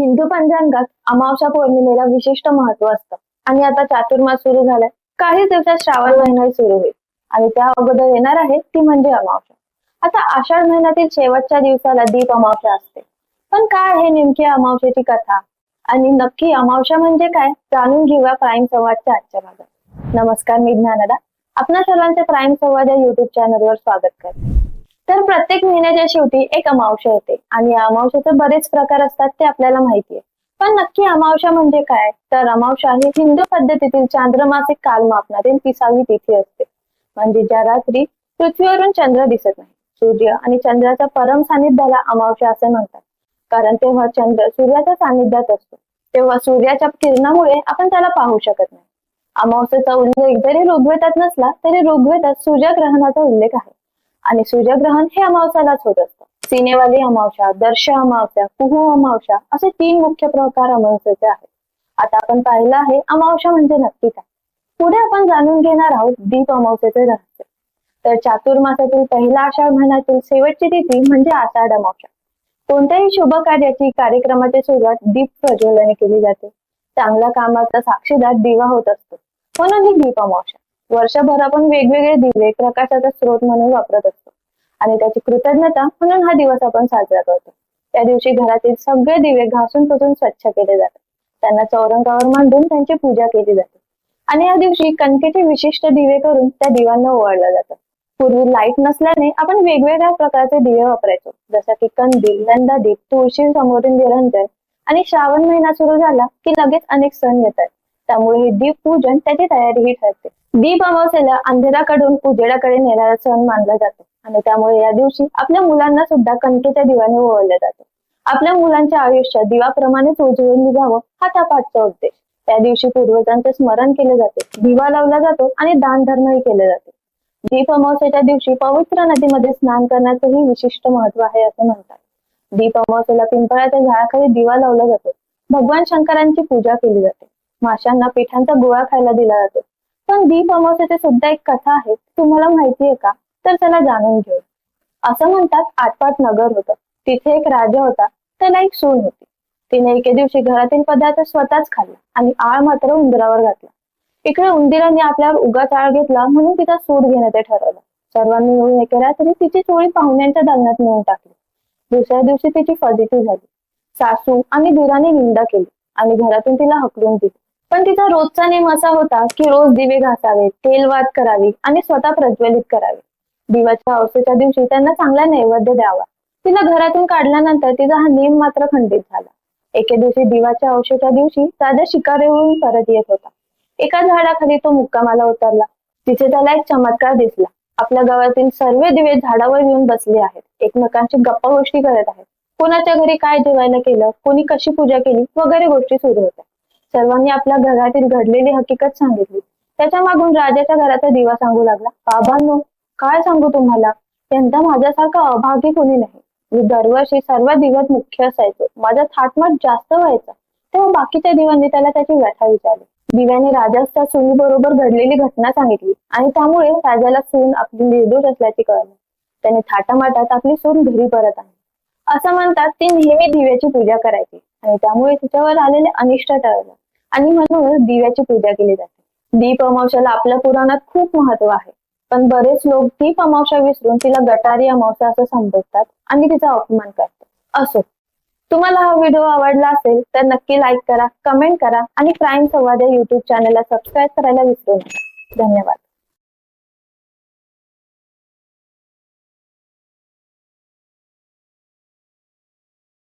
हिंदू पंचांगात अमावस्या पौर्णिमेला विशिष्ट महत्त्व असतं. आणि आता चातुर्मास सुरू झालाय. काही दिवसात श्रावण महिना सुरू होईल. आणि त्या अगोदर येणार आहे ती म्हणजे अमावस्या. आता आषाढ महिन्यातील शेवटच्या दिवसाला दीप अमावस्या असते. पण काय आहे नेमकी अमावस्याची कथा? आणि नक्की अमावस्या म्हणजे काय? जाणून घेऊया प्राईम संवादच्या आजच्या भागात. नमस्कार मी ज्ञानदा. आपणा सर्वांचे प्राईम संवाद या युट्यूब चॅनलवर स्वागत करते. तर प्रत्येक महिन्याच्या शेवटी एक अमावस्या येते आणि या बरेच प्रकार असतात ते आपल्याला माहिती आहे. पण नक्की अमावस्या म्हणजे काय? तर अमावस्या ही हिंदू पद्धतीतील चांद्रमासिक काल कालमापनातील तिसावी तिथी असते. म्हणजे ज्या रात्री पृथ्वीवरून चंद्र दिसत नाही. सूर्य आणि चंद्राच्या परम सानिध्याला अमावस्या असे म्हणतात. कारण तेव्हा चंद्र सूर्याच्या सानिध्यात असतो. तेव्हा सूर्याच्या किरणामुळे आपण त्याला पाहू शकत नाही. अमावस्येचा उल्लेख जरी ऋग्वेदात नसला तरी ऋग्वेदात सूर्यग्रहणाचा उल्लेख आहे. आणि सूर्यग्रहण हे अमावस्यालाच होत असतं. सिनेवाली अमावस्या दर्श अमावस्या कुहू अमावस्या असे तीन मुख्य प्रकार अमावस्याचे आहेत. आता आपण पाहिलं आहे अमावस्या म्हणजे नक्की काय? पुढे आपण जाणून घेणार आहोत दीप अमावस्याचे रहस्य. तर चातुर्मासातील पहिला आषाढ महिन्यातील शेवटची तिथी म्हणजे आषाढ अमावस्या. कोणत्याही शुभ कार्याची कार्यक्रमाची सुरुवात दीप प्रज्वलने केली जाते. चांगल्या कामाचा साक्षीदार दिवा होत असतो. म्हणून ही दीप अमावस्या. वर्षभर आपण वेगवेगळे दिवे प्रकाशाचा स्रोत म्हणून वापरत असतो. आणि त्याची कृतज्ञता म्हणून हा दिवस आपण साजरा करतो. त्या दिवशी घरातील सगळे दिवे घासून पुसून स्वच्छ केले जातात. त्यांना चौरंगावर मांडून त्यांची पूजा केली जाते. आणि या दिवशी कणकेचे विशिष्ट दिवे करून त्या दिव्यांना ओवाळलं जातं. पूर्वी लाइट नसल्याने आपण वेगवेगळ्या प्रकारचे दिवे वापरायचो. जसं की कंदील नंदादीप तुळशी समोरील निरंजन आणि श्रावण महिना सुरू झाला की लगेच अनेक सण येतात. त्यामुळे हे दीप पूजन त्याची तयारीही ठरते. दीप अमावस्याला अंधेराकडून उजेडाकडे नेणारा सण मानला जातो. आणि त्यामुळे या दिवशी आपल्या मुलांना सुद्धा कणकेच्या दिव्याने ओळखले जाते. आपल्या मुलांच्या आयुष्यात दिवाप्रमाणेच उजळून निघावं हा त्या पाठचा उद्देश. त्या दिवशी पूर्वजांचे स्मरण केले जाते. दिवा लावला जातो आणि दान धर्मही केले जाते. दीप अमावस्याच्या दिवशी पवित्र नदीमध्ये स्नान करण्याचंही विशिष्ट महत्त्व आहे असं म्हणतात. दीप अमावस्याला पिंपळाच्या झाडाखाली दिवा लावला जातो. भगवान शंकरांची पूजा केली जाते. माशांना पिठांचा गोळा खायला दिला जातो. पण दीप अमावस्याची सुद्धा एक कथा आहे. तुम्हाला माहिती आहे का? तर त्याला जाणून घेऊ. असं म्हणतात आटपाट नगर होतं. तिथे एक राजा होता. त्याला एक सून होती. तिने एके दिवशी घरातील पदार्थ स्वतःच खाल्ला आणि आळ मात्र उंदरावर घातला. इकडे उंदिराने आपल्यावर उगाच आळ घेतला म्हणून तिचा सूट घेणं ते ठरवलं. सर्वांनी मिळून एके रात्री तिची चोळी पाहुण्यांच्या दालनात नेऊन टाकली. दुसऱ्या दिवशी तिची फजिती झाली. सासू आणि दिराने निंदा केली आणि घरातून तिला हकलून दिली. पण तिचा रोजचा नेम असा होता की रोज दिवे घासावे तेलवाद करावी आणि स्वतः प्रज्वलित करावे. दिवाच्या अवसेच्या दिवशी त्यांना चांगला नैवेद्य द्यावा. तिला घरातून काढल्यानंतर तिचा हा नेम मात्र खंडित झाला. एके दिवशी दिवाच्या अवशेच्या दिवशी राजा शिकारीवरून परत येत होता. एका झाडाखाली तो मुक्कामाला उतरला. तिथे त्याला एक चमत्कार दिसला. आपल्या गावातील सर्व दिवे झाडावर येऊन बसले आहेत. एकमेकांची गप्पा गोष्टी करत आहेत. कोणाच्या घरी काय जेवायला केलं कोणी कशी पूजा केली वगैरे गोष्टी सुरू होत्या. सर्वांनी आपल्या घरातील घडलेली हकीकत सांगितली. त्याच्या मागून राजाच्या घराचा दिवा सांगू लागला. बाबांनो काय सांगू तुम्हाला? त्यांचा माझ्यासारखा अभागी कोणी नाही. मी दरवर्षी सर्व दिवस मुख्य असायचो. माझा थाटमाट जास्त व्हायचा. तेव्हा बाकीच्या दिवांनी त्याला त्याची व्यथा विचारली. दिव्याने राजाच्या सुनी बरोबर घडलेली घटना सांगितली आणि त्यामुळे राजाला सून आपली निर्दोष असल्याची कळली. त्याने थाटामाटात आपली सून घरी परत आणली. असं म्हणतात ती नेहमी दिव्याची पूजा करायची आणि त्यामुळे तिच्यावर आलेले अनिष्ट टळलं. आणि म्हणून दिव्याची पूजा केली जाते. दीप अमावशाला आपल्या पुराणात खूप महत्त्व आहे. पण बरेच लोक दीप अमावश्या विसरून तिला गटारी अमावस्या असं संबोधतात आणि तिचा अपमान करतात. असो. तुम्हाला हा व्हिडिओ आवडला असेल तर नक्की लाईक करा कमेंट करा आणि प्राईम संवाद या युट्यूब चॅनलला सबस्क्राईब करायला विसरू नका. धन्यवाद.